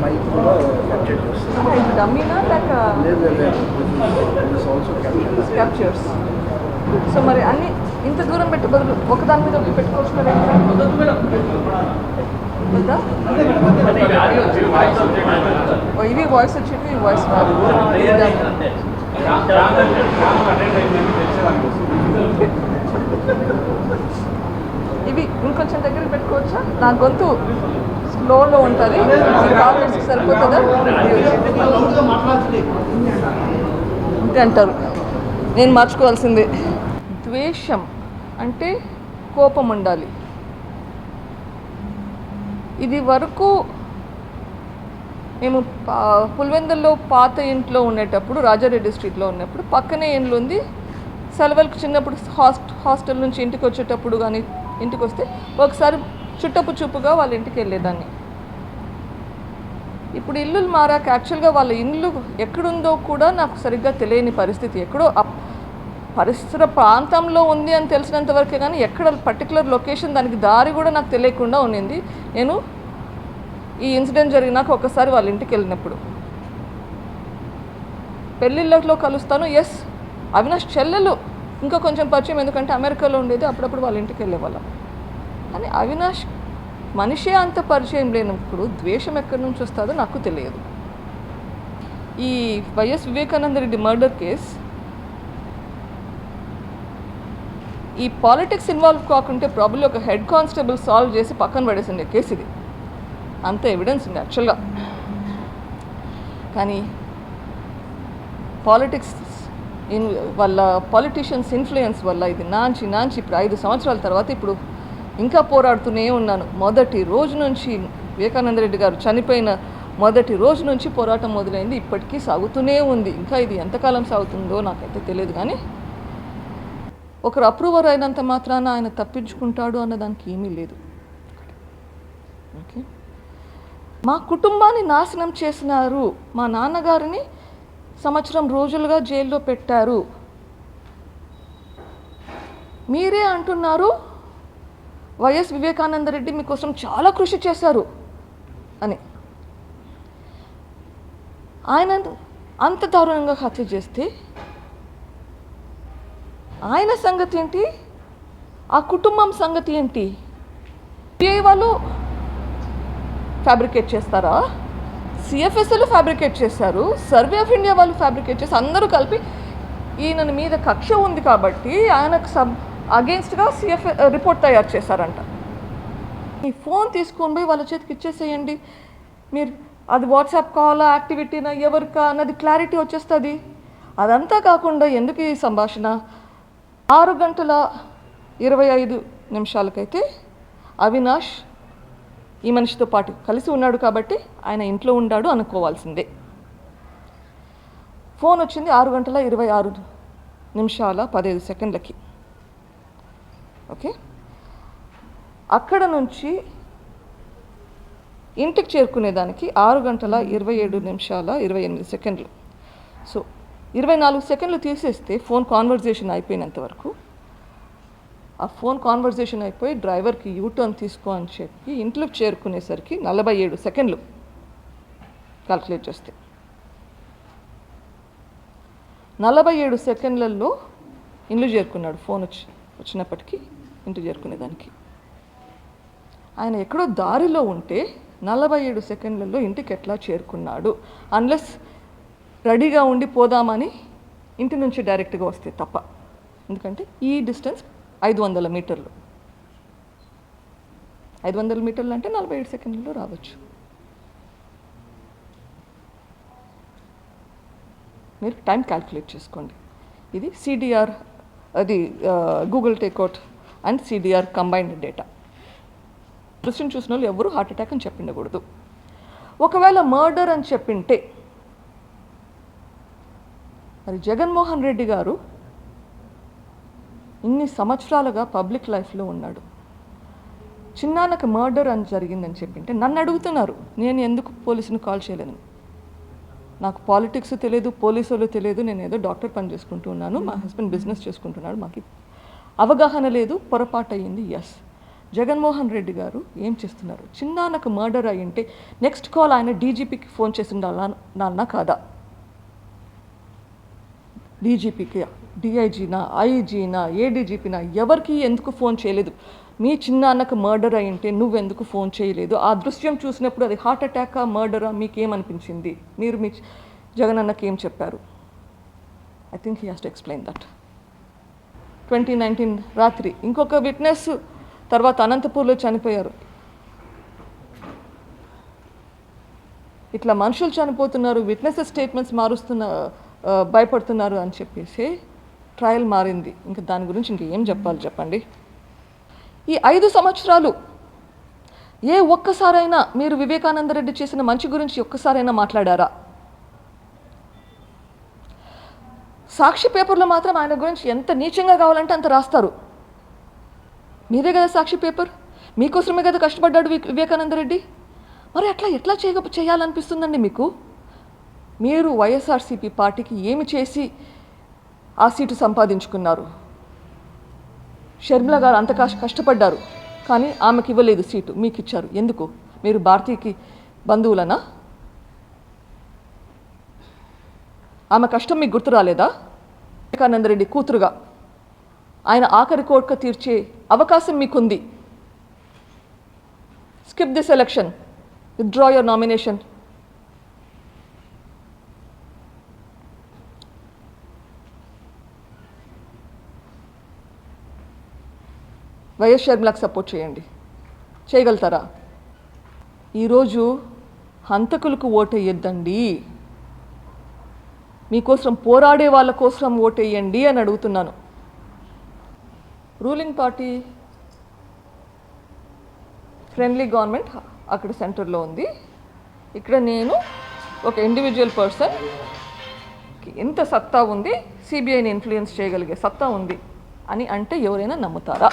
Mic capture చేస్తుంది ఇది డమ్మీనా లేక లేదు క్యాప్చర్స్ సో మరి అన్ని ఇంత దూరం పెట్టే బదులు ఒకదాని మీద ఒకటి పెట్టుకోవచ్చు కదా ఇవి వాయిస్ వచ్చేది ఇది వాయిస్ రాదు ఇవి ఇంకొంచెం దగ్గర పెట్టుకోవచ్చా? నా గొంతు. స్లోలో ఉంటుంది. కావాల్సి సరిపోతుందా? అంతే అంటారు. నేను మార్చుకోవాల్సిందే. ద్వేషం అంటే కోపం ఉండాలి. ఇది వరకు మేము పులివెందల్లో పులివెందుల్లో పాత ఇంట్లో ఉండేటప్పుడు రాజారెడ్డి స్ట్రీట్లో ఉన్నప్పుడు పక్కనే ఇండ్లు ఉంది. సెలవులకు చిన్నప్పుడు హాస్ట్ హాస్టల్ నుంచి ఇంటికి వచ్చేటప్పుడు కానీ ఇంటికి వస్తే ఒకసారి చుట్టపు చూపుగా వాళ్ళ ఇంటికి వెళ్ళేదాన్ని. ఇప్పుడు ఇల్లులు మారాక యాక్చువల్గా వాళ్ళ ఇల్లు ఎక్కడుందో కూడా నాకు సరిగ్గా తెలియని పరిస్థితి. ఎక్కడో అప్- పరిసర ప్రాంతంలో ఉంది అని తెలిసినంత వరకే కానీ ఎక్కడ పర్టికులర్ లొకేషన్ దానికి దారి కూడా నాకు తెలియకుండా ఉండింది నేను ఈ ఇన్సిడెంట్ జరిగినాక ఒకసారి వాళ్ళ ఇంటికి వెళ్ళినప్పుడు. పెళ్ళిళ్ళలో కలుస్తాను. ఎస్ అవినాష్ చెల్లెలు. ఇంకా కొంచెం పరిచయం ఎందుకంటే అమెరికాలో ఉండేది. అప్పుడప్పుడు వాళ్ళ ఇంటికి వెళ్ళేవాళ్ళం. కానీ అవినాష్ మనిషే అంత పరిచయం లేనప్పుడు ద్వేషం ఎక్కడి నుంచి వస్తుందో నాకు తెలియదు. ఈ YS Vivekananda Reddy murder case ఈ పాలిటిక్స్ ఇన్వాల్వ్ కాకుంటే ప్రాబ్లీ ఒక హెడ్ కానిస్టేబుల్ సాల్వ్ చేసి పక్కన పడేసిండే కేసు ఇది. అంత ఎవిడెన్స్ ఉంది యాక్చువల్గా. కానీ పాలిటిక్స్ ఇన్ వాళ్ళ పాలిటీషియన్స్ ఇన్ఫ్లుయెన్స్ వల్ల ఇది నాంచి నాంచి ఇప్పుడు ఐదు సంవత్సరాల తర్వాత ఇప్పుడు ఇంకా పోరాడుతూనే ఉన్నాను. మొదటి రోజు నుంచి వివేకానంద రెడ్డి గారు చనిపోయిన మొదటి రోజు నుంచి పోరాటం మొదలైంది. ఇప్పటికీ సాగుతూనే ఉంది. ఇంకా ఇది ఎంతకాలం సాగుతుందో నాకైతే తెలియదు కానీ ఒకరు అప్రూవర్ అయినంత మాత్రాన ఆయన తప్పించుకుంటాడు అన్న దానికి ఏమీ లేదు. ఓకే. మా కుటుంబాన్ని నాశనం చేసినారు. మా నాన్నగారిని సంవత్సరం రోజులుగా జైల్లో పెట్టారు. మీరే అంటున్నారు వైఎస్ వివేకానంద రెడ్డి మీకోసం చాలా కృషి చేశారు అని. ఆయన అంత దారుణంగా హత్య చేస్తే ఆయన సంగతి ఏంటి? ఆ కుటుంబం సంగతి ఏంటి? సిఐ వాళ్ళు ఫ్యాబ్రికేట్ చేస్తారా? సిఎఫ్ఎస్ఎల్ ఫ్యాబ్రికేట్ చేశారు సర్వే ఆఫ్ ఇండియా వాళ్ళు ఫ్యాబ్రికేట్ చేసి అందరూ కలిపి ఈయన మీద కక్ష ఉంది కాబట్టి ఆయనకు సబ్ అగేన్స్ట్గా సిఎఫ్ రిపోర్ట్ తయారు చేశారంట. మీ ఫోన్ తీసుకొని పోయి వాళ్ళ చేతికి ఇచ్చేసేయండి. మీరు అది వాట్సాప్ కావాలా యాక్టివిటీనా ఎవరికా అన్నది క్లారిటీ వచ్చేస్తుంది. అదంతా కాకుండా ఎందుకు ఈ సంభాషణ? ఆరు గంటల ఇరవై ఐదు నిమిషాలకైతే అవినాష్ ఈ మనిషితో పాటు కలిసి ఉన్నాడు కాబట్టి ఆయన ఇంట్లో ఉన్నాడు అనుకోవాల్సిందే. ఫోన్ వచ్చింది ఆరు గంటల ఇరవై ఆరు నిమిషాల పదహైదు సెకండ్లకి. ఓకే? అక్కడ నుంచి ఇంటికి చేరుకునేదానికి ఆరు గంటల ఇరవై ఏడు నిమిషాల ఇరవై ఎనిమిది సెకండ్లు. సో ఇరవై నాలుగు సెకండ్లు తీసేస్తే ఫోన్ కాన్వర్జేషన్ అయిపోయినంత వరకు ఆ ఫోన్ కాన్వర్జేషన్ అయిపోయి డ్రైవర్కి యూటర్న్ తీసుకో అని చెప్పి ఇంట్లో చేరుకునేసరికి నలభై ఏడు సెకండ్లు కాల్కులేట్ చేస్తే. నలభై ఏడు సెకండ్లలో ఇండ్లు చేరుకున్నాడు ఫోన్ వచ్చి వచ్చినప్పటికీ. ఇంటి చేరుకునేదానికి ఆయన ఎక్కడో దారిలో ఉంటే నలభై ఏడు సెకండ్లలో ఇంటికి ఎట్లా చేరుకున్నాడు. అన్లెస్ రెడీగా ఉండి పోదామని ఇంటి నుంచి డైరెక్ట్గా వస్తే తప్ప. ఎందుకంటే ఈ డిస్టెన్స్ ఐదు వందల మీటర్లు. ఐదు వందల మీటర్లు అంటే నలభై ఏడు సెకండ్లలో రావచ్చు. మీరు టైం క్యాల్కులేట్ చేసుకోండి. ఇది సిడిఆర్ అది Google Takeout and CDR combined data దృష్టిని చూసిన వాళ్ళు ఎవరు హార్ట్ అటాక్ అని చెప్పిండకూడదు. ఒకవేళ మర్డర్ అని చెప్పింటే మరి జగన్మోహన్ రెడ్డి గారు ఇన్ని సంవత్సరాలుగా పబ్లిక్ లైఫ్లో ఉన్నాడు. చిన్నాన్నకు మర్డర్ అని జరిగిందని చెప్పింటే నన్ను అడుగుతున్నారు నేను ఎందుకు పోలీసుని కాల్ చేయలేను? నాకు పాలిటిక్స్ తెలియదు పోలీసులు తెలియదు నేను ఏదో డాక్టర్ పని చేసుకుంటూ ఉన్నాను మా హస్బెండ్ బిజినెస్ చేసుకుంటున్నాడు మాకు అవగాహన లేదు పొరపాటు అయ్యింది ఎస్ జగన్మోహన్ రెడ్డి గారు ఏం చేస్తున్నారు? చిన్నాన్నకు మర్డర్ అయ్యింటే నెక్స్ట్ కాల్ ఆయన డీజీపీకి ఫోన్ చేసి ఉండాలా నాన్న కాదా? డీజీపీకి డిఐజీనా ఐజీనా ఏడీజీపీనా ఎవరికి ఎందుకు ఫోన్ చేయలేదు? మీ చిన్నాన్నకు మర్డర్ అయింటే నువ్వెందుకు ఫోన్ చేయలేదు? ఆ దృశ్యం చూసినప్పుడు అది హార్ట్ అటాకా మర్డరా మీకేమనిపించింది? మీరు మీ జగన్ అన్నకి ఏం చెప్పారు? I think he has to explain that twenty nineteen రాత్రి. ఇంకొక విట్నెస్ తర్వాత అనంతపూర్లో చనిపోయారు. ఇట్లా మనుషులు చనిపోతున్నారు విట్నెసెస్ స్టేట్మెంట్స్ మారుస్తున్న భయపడుతున్నారు అని చెప్పేసి ట్రయల్ మారింది. ఇంకా దాని గురించి ఇంకేం చెప్పాలి చెప్పండి? ఈ ఐదు సంవత్సరాలు ఏ ఒక్కసారైనా మీరు వివేకానంద రెడ్డి చేసిన మంచి గురించి ఒక్కసారైనా మాట్లాడారా? సాక్షి పేపర్లో మాత్రం ఆయన గురించి ఎంత నీచంగా కావాలంటే అంత రాస్తారు. మీరే కదా సాక్షి పేపర్? మీకోసమే కదా కష్టపడ్డాడు వివేకానంద రెడ్డి? మరి అట్లా ఎట్లా చేయ చేయాలనిపిస్తుందండి మీకు? మీరు వైఎస్ఆర్సీపీ పార్టీకి ఏమి చేసి ఆ సీటు సంపాదించుకున్నారు? షర్మిల గారు అంత కష్టపడ్డారు. కానీ ఆమెకి ఇవ్వలేదు సీటు మీకు ఇచ్చారు ఎందుకు? మీరు భారతీయకి బంధువులనా? ఆమె కష్టం మీకు గుర్తు రాలేదా? వివేకానంద రెడ్డి కూతురుగా. ఆయన ఆఖరి కోరిక తీర్చే అవకాశం మీకుంది. Skip this election withdraw your nomination YS షర్మిలకు సపోర్ట్ చేయండి. చేయగలుగుతారా? ఈరోజు హంతకులకు ఓటేయొద్దండి. మీకోసం పోరాడే వాళ్ళ కోసం ఓటేయండి అని అడుగుతున్నాను. రూలింగ్ పార్టీ ఫ్రెండ్లీ గవర్నమెంట్ అక్కడ సెంటర్లో ఉంది. ఇక్కడ నేను ఒక ఇండివిజువల్ పర్సన్ ఎంత సత్తా ఉంది సిబిఐని ఇన్ఫ్లుయెన్స్ చేయగలిగే సత్తా ఉంది అని అంటే ఎవరైనా నమ్ముతారా?